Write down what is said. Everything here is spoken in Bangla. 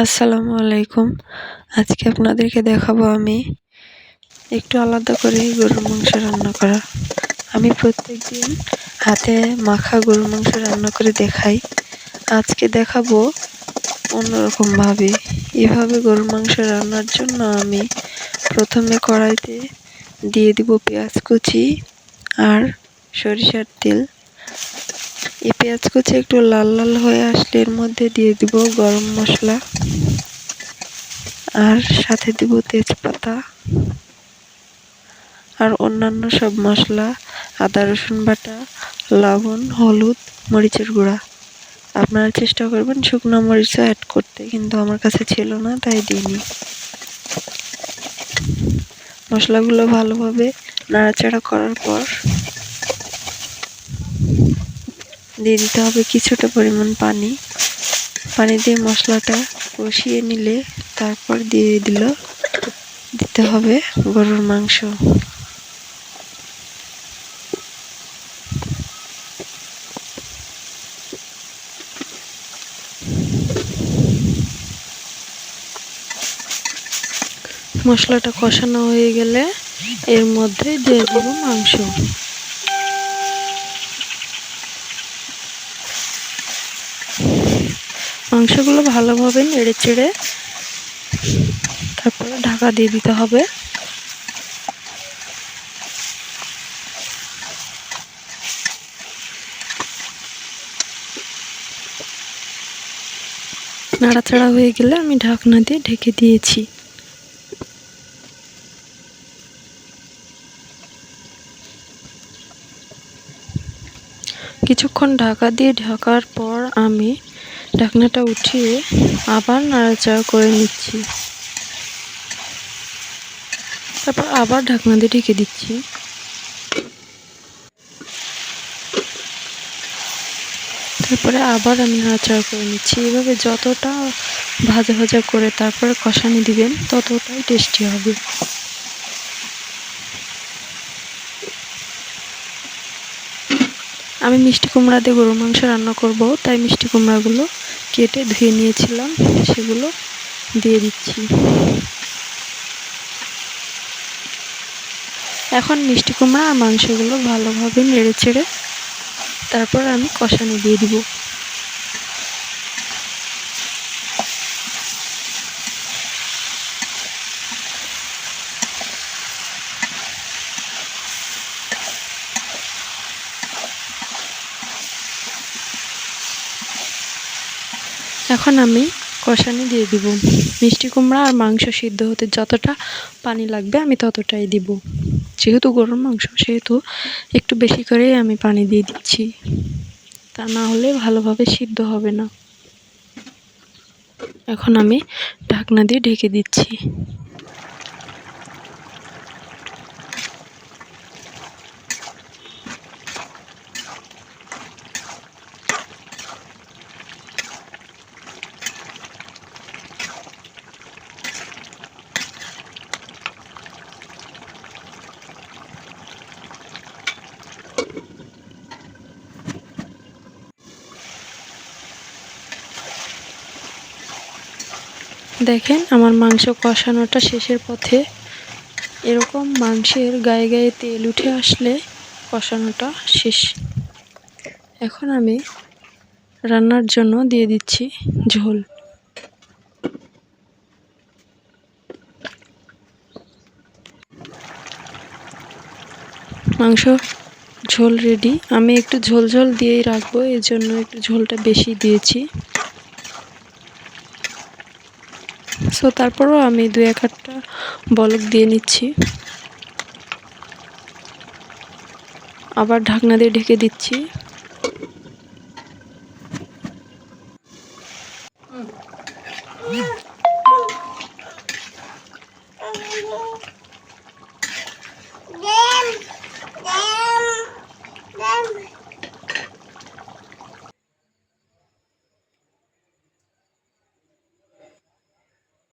আসসালামু আলাইকুম। আজকে আপনাদেরকে দেখাবো আমি একটু আলাদা করে গরুর মাংস রান্না করা। আমি প্রত্যেক দিন হাতে মাখা গরুর মাংস রান্না করে দেখাই। আজকে দেখাবো অন্যরকমভাবে এভাবে গরুর মাংস রান্নার জন্য আমি প্রথমে কড়াইতে দিয়ে দিব পেঁয়াজ কুচি আর সরিষার তেল। এই পেঁয়াজ কুচি একটু লাল লাল হয়ে আসলে এর মধ্যে দিয়ে দিব গরম মশলা। আর সাথে দিব তেজপাতা। আর অন্যান্য সব মশলা, আদা, রসুন বাটা, লবণ, হলুদ, মরিচের গুঁড়া। আপনারা চেষ্টা করবেন শুকনো মরিচও অ্যাড করতে, কিন্তু আমার কাছে ছিল না, তাই দিইনি। মশলাগুলো ভালোভাবে নাড়াচাড়া করার পর দিয়ে দিতে হবে কিছুটা পরিমাণ পানি। পানি দিয়ে মশলাটা কষিয়ে নিলে তারপর দিয়ে দিল, দিতে হবে গরুর মাংস। মশলাটা কষানো হয়ে গেলে এর মধ্যে দিয়ে দেবো মাংস। মাংসগুলো ভালোভাবে নেড়ে চেড়ে তারপরে ঢাকা দিয়ে দিতে হবে। নাড়াচাড়া হয়ে গেলে আমি ঢাকনা দিয়ে ঢেকে দিয়েছি। কিছুক্ষণ ঢাকা দিয়ে ঢাকার পর আমি ঢাকনাটা উঠিয়ে আবার নাড়াচাড়া করে নিচ্ছি। তারপর আবার ঢাকনা দিয়ে ঢেকে দিচ্ছি। তারপরে আবার আমি নাড়াচাড়া করে নিচ্ছি। এভাবে যতটা ভাজা ভাজা করে তারপরে কষানি দিবেন, ততটাই টেস্টি হবে। আমি মিষ্টি কুমড়া দিয়ে গরুর মাংস রান্না করব, তাই মিষ্টি কুমড়াগুলো কেটে ধুয়ে নিয়েছিলাম, সেগুলো দিয়ে দিচ্ছি। এখন মিষ্টি কুমড়া আর মাংসগুলো ভালোভাবে নেড়ে চেড়ে তারপর আমি কষানো দিয়ে দিব। এখন আমি কষানি দিয়ে দিব। মিষ্টি কুমড়া আর মাংস সিদ্ধ হতে যতটা পানি লাগবে আমি ততটাই দিব। যেহেতু গরুর মাংস, সেহেতু একটু বেশি করেই আমি পানি দিয়ে দিচ্ছি। তা না হলে ভালোভাবে সিদ্ধ হবে না। এখন আমি ঢাকনা দিয়ে ঢেকে দিচ্ছি। দেখেন, আমার মাংস কষানোটা শেষের পথে। এরকম মাংসের গায়ে গায়ে তেল উঠে আসলে কষানোটা শেষ। এখন আমি রান্নার জন্য দিয়ে দিচ্ছি ঝোল। মাংস ঝোল রেডি আমি একটু ঝোল ঝোল দিয়েই রাখব এর জন্য একটু ঝোলটা বেশি দিয়েছি। সো তারপরও আমি দু এক একটা বলক দিয়ে নিচ্ছি। আবার ঢাকনা দিয়ে ঢেকে দিচ্ছি।